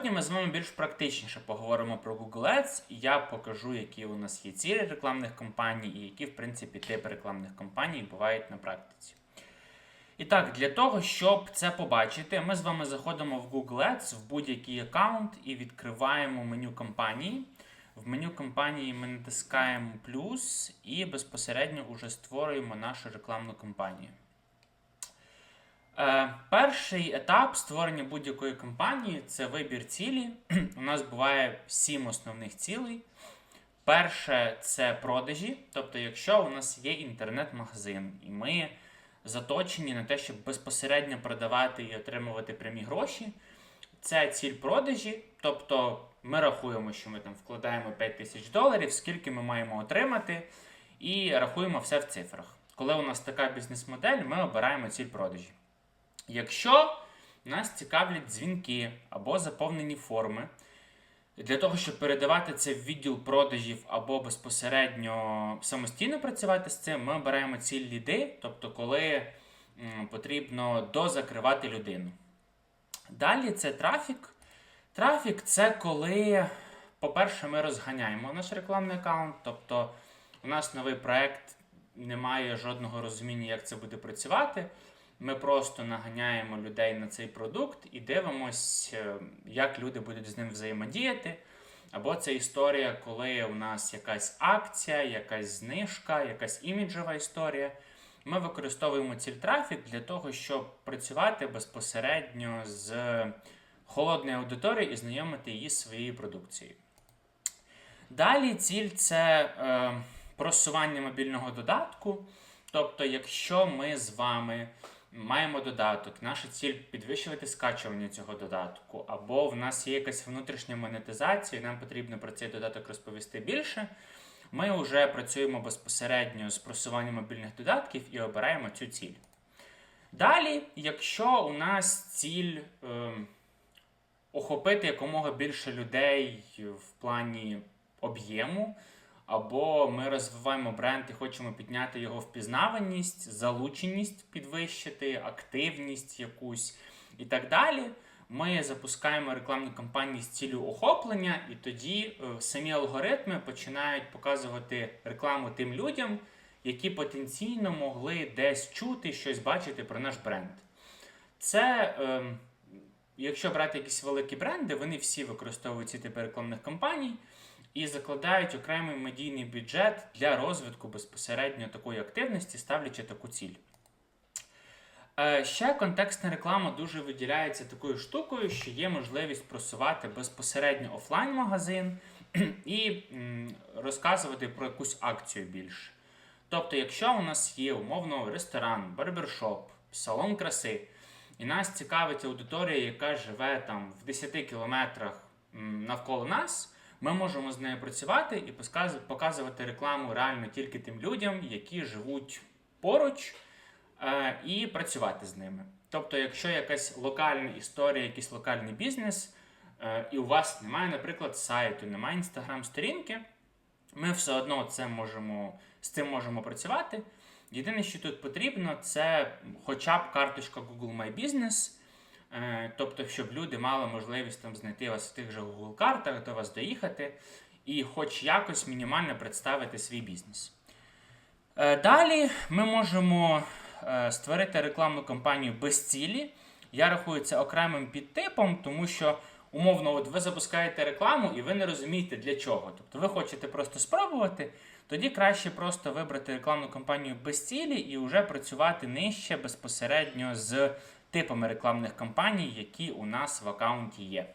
Сьогодні ми з вами більш практичніше поговоримо про Google Ads, я покажу, які у нас є цілі рекламних кампаній і які, в принципі, типи рекламних кампаній бувають на практиці. І так, для того, щоб це побачити, ми з вами заходимо в Google Ads в будь-який аккаунт і відкриваємо меню кампанії. В меню кампанії ми натискаємо плюс і безпосередньо вже створюємо нашу рекламну кампанію. Е, перший етап створення будь-якої кампанії це вибір цілі. У нас буває сім основних цілей. Перше це продажі. Тобто, якщо у нас є інтернет-магазин, і ми заточені на те, щоб безпосередньо продавати і отримувати прямі гроші, це ціль продажі. Тобто ми рахуємо, що ми там вкладаємо 5 тисяч доларів, скільки ми маємо отримати, і рахуємо все в цифрах. Коли у нас така бізнес-модель, ми обираємо ціль продажі. Якщо нас цікавлять дзвінки або заповнені форми, для того, щоб передавати це в відділ продажів або безпосередньо самостійно працювати з цим, ми обираємо ціль ліди, тобто коли потрібно дозакривати людину. Далі це трафік. Трафік це коли, по-перше, ми розганяємо наш рекламний аккаунт, тобто у нас новий проект, немає жодного розуміння, як це буде працювати. Ми просто наганяємо людей на цей продукт і дивимось, е, як люди будуть з ним взаємодіяти. Або це історія, коли у нас якась акція, якась знижка, якась іміджова історія. Ми використовуємо ціль трафік для того, щоб працювати безпосередньо з холодною аудиторією і знайомити її з своєю продукцією. Далі ціль це е, просування мобільного додатку. Тобто, якщо ми з вами маємо додаток, наша ціль підвищувати скачування цього додатку, або в нас є якась внутрішня монетизація, і нам потрібно про цей додаток розповісти більше. Ми вже працюємо безпосередньо з просуванням мобільних додатків і обираємо цю ціль. Далі, якщо у нас ціль е, охопити якомога більше людей в плані об'єму, або ми розвиваємо бренд і хочемо підняти його впізнаваність, залученість підвищити, активність якусь і так далі. Ми запускаємо рекламні кампанії з цілею охоплення, і тоді е, самі алгоритми починають показувати рекламу тим людям, які потенційно могли десь чути щось бачити про наш бренд. Це, е, якщо брати якісь великі бренди, вони всі використовують ці типи рекламних кампаній і закладають окремий медійний бюджет для розвитку безпосередньо такої активності, ставлячи таку ціль. Е, Ще контекстна реклама дуже виділяється такою штукою, що є можливість просувати безпосередньо офлайн-магазин і розказувати про якусь акцію більше. Тобто, якщо у нас є умовно ресторан, барбершоп, салон краси, і нас цікавить аудиторія, яка живе там в 10 кілометрах навколо нас, ми можемо з нею працювати і показувати рекламу реально тільки тим людям, які живуть поруч, е, і працювати з ними. Тобто, якщо якась локальна історія, якийсь локальний бізнес, е, і у вас немає, наприклад, сайту, немає інстаграм-сторінки, ми все одно це можемо, з цим можемо працювати. Єдине, що тут потрібно, це хоча б карточка Google My Business. Е, Тобто, щоб люди мали можливість там знайти вас в тих же Google картах, до вас доїхати і хоч якось мінімально представити свій бізнес. Е, Далі ми можемо е, створити рекламну кампанію без цілі. Я рахую це окремим підтипом, тому що умовно, от ви запускаєте рекламу і ви не розумієте для чого. Тобто ви хочете просто спробувати, тоді краще просто вибрати рекламну кампанію без цілі і вже працювати нижче безпосередньо з типами рекламних кампаній, які у нас в аккаунті є.